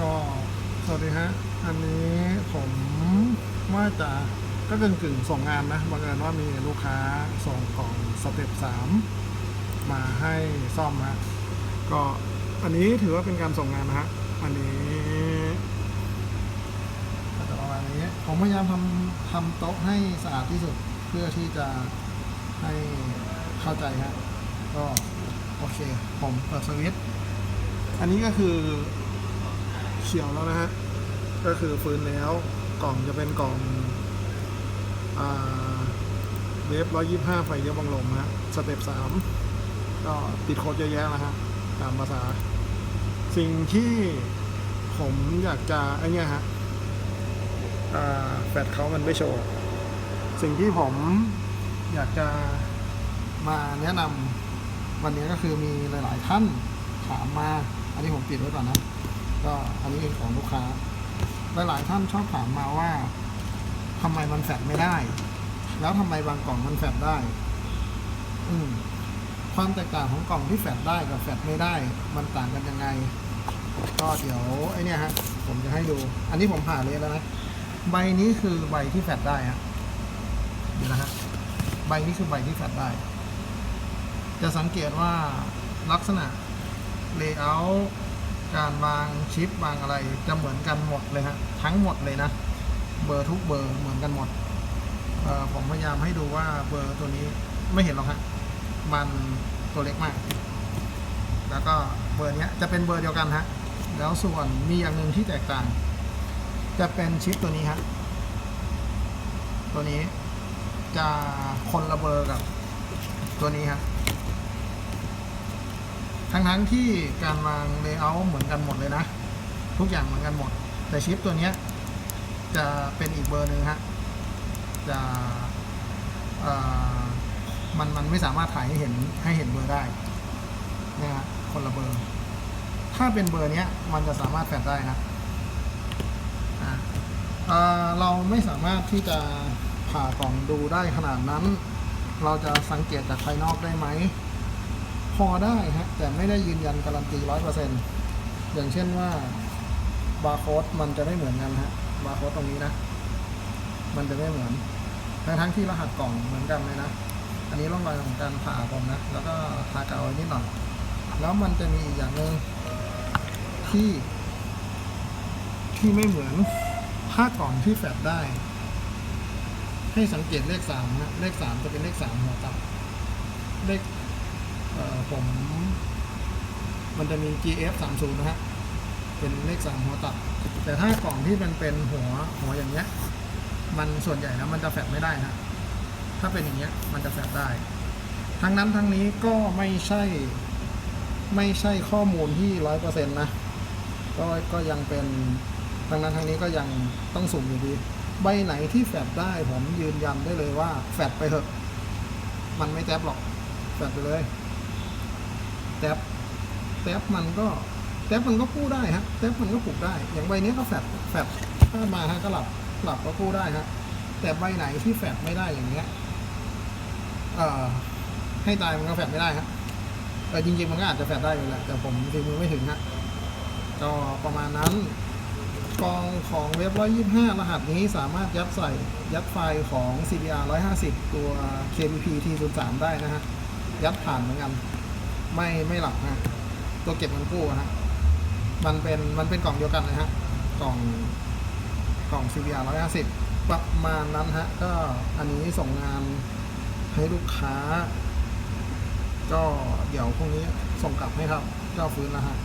ก็สวัสดีฮะ อันนี้ผมว่าจะก็กึ่งกึ่งๆส่งงานนะบังเอิญว่ามีลูกค้าส่งกล่องสเต็ปสามมาให้ซ่อมฮะก็อันนี้ถือว่าเป็นการส่งงานนะฮะ อันนี้ก็จะประมาณนี้ผมพยายามทำทำโต๊ะให้สะอาดที่สุดเพื่อที่จะให้เข้าใจฮะก็โอเค ผมเปิดสวิตช์อันนี้ก็คือ เขียวแล้วนะฮะ ก็คือฟื้นแล้วกล่องจะเป็นกล่องเวฟร้อยยี่ห้าไฟเลี้ยวบังลมฮะสเต็ปสามก็ติดโค้ดเยอะแยะนะฮะ ตามภาษา สิ่งที่ผมอยากจะไอเนี้ยฮะอ่าแฟดเขามันไม่โชว์ สิ่งที่ผมอยากจะมาแนะนำวันนี้ก็คือมีหลาย ๆ ท่านถามมา อันนี้ผมปิดไว้ก่อนนะ ก็อันนี้เป็นของลูกค้า หลายๆท่านชอบถามมาว่าทำไมมันแฟดไม่ได้ แล้วทำไมบางกล่องมันแฟดได้ อืมความแตกต่างของกล่องที่แฟดได้กับแฟดไม่ได้ มันต่างกันยังไง ก็เดี๋ยวไอเนี่ยฮะ ผมจะให้ดู อันนี้ผมผ่าเลยแล้วนะ ใบนี้คือใบที่แฟดได้ฮะเดี๋ยวนะฮะ ใบนี้คือใบที่แฟดได้ จะสังเกตว่าลักษณะเลเยอร์ การวางชิปวางอะไรจะเหมือนกันหมดเลยฮะทั้งหมดเลยนะ เบอร์ทุกเบอร์เหมือนกันหมดผมพยายามให้ดูว่าเบอร์ตัวนี้ไม่เห็นหรอกฮะมันตัวเล็กมาก แล้วก็เบอร์นี้จะเป็นเบอร์เดียวกันฮะแล้วส่วนมีอย่างหนึ่งที่แตกต่าง จะเป็นชิปตัวนี้ฮะตัวนี้จะคนละเบอร์กับตัวนี้ฮะ ทั้งๆที่การวางเลเยอร์เหมือนกันหมดเลยนะ ทุกอย่างเหมือนกันหมด แต่ชิปตัวนี้จะเป็นอีกเบอร์หนึ่งฮะจะเอ่อมันมันไม่สามารถถ่ายให้เห็นให้เห็นเบอร์ได้นะฮะคนละเบอร์ ถ้าเป็นเบอร์นี้มันจะสามารถแฟดได้นะอะเอ่อเราไม่สามารถที่จะผ่ากล่องดูได้ขนาดนั้น เราจะสังเกตจากภายนอกได้ไหม พอได้ฮะแต่ไม่ได้ยืนยันการันตีร้อยเปอร์เซ็นต์อย่างเช่นว่าบาร์โค้ดมันจะไม่เหมือนกันฮะบาร์โค้ดตรงนี้นะ มันจะไม่เหมือน ทั้งทั้งที่รหัสกล่องเหมือนกันเลยนะ อันนี้ร่องรอยของการผ่าผมนะ แล้วก็ทากาวไว้นิดหน่อย แล้วมันจะมีอีกอย่างหนึ่งที่ ที่ไม่เหมือนถ้ากล่องที่แฟดได้ ให้สังเกตเลขสามนะ เลขสามจะเป็นเลขสามหัวตับเลข ผมมันจะมี GF 3 0นะฮะ เป็นเลขสามหัวตัด แต่ถ้ากล่องที่มันเป็นหัวหัวอย่างเงี้ย มันส่วนใหญ่แล้วมันจะแฟดไม่ได้นะ ถ้าเป็นอย่างเงี้ยมันจะแฟดได้ ทั้งนั้นทั้งนี้ก็ไม่ใช่ ไม่ใช่ข้อมูลที่ร้อยเปอร์เซ็นต์นะ ก็ก็ยังเป็นทั้งนั้นทั้งนี้ก็ยังต้องสุ่มอยู่ดี ใบไหนที่แฟดได้ผมยืนยันได้เลยว่าแฟดไปเถอะ มันไม่แท็บหรอกแฟดไปเลย แท็บแท็บมันก็แท็บมันก็กู้ได้ฮะแท็บมันก็ปลุกได้ อย่างใบนี้ก็แฟดแฟดถ้ามาฮะก็หลับหลับก็กู้ได้ฮะแต่ใบไหนที่แฟดไม่ได้อย่างเงี้ยเอ่อให้ตายมันก็แฟดไม่ได้ฮะแต่จริงๆมันก็อาจจะแฟดได้อยู่แหละแต่ผมฝีมือไม่ถึงฮะก็ประมาณนั้นกองของเว็บ125 รหัสนี้สามารถยัดใส่ยัดไฟล์ของ CBR 150 ตัว KBP T03 ได้นะฮะ ยัดผ่านเหมือนกัน ไม่ไม่หลับนะตัวเก็บเงินกู้นะฮะมันเป็นมันเป็นกล่องเดียวกันเลยฮะกล่องกล่อง CBR 150 ประมาณนั้นฮะ ก็อันนี้ส่งงานให้ลูกค้า ก็เดี๋ยวพรุ่งนี้ส่งกลับให้ครับเจ้าฟื้นแล้วฮะ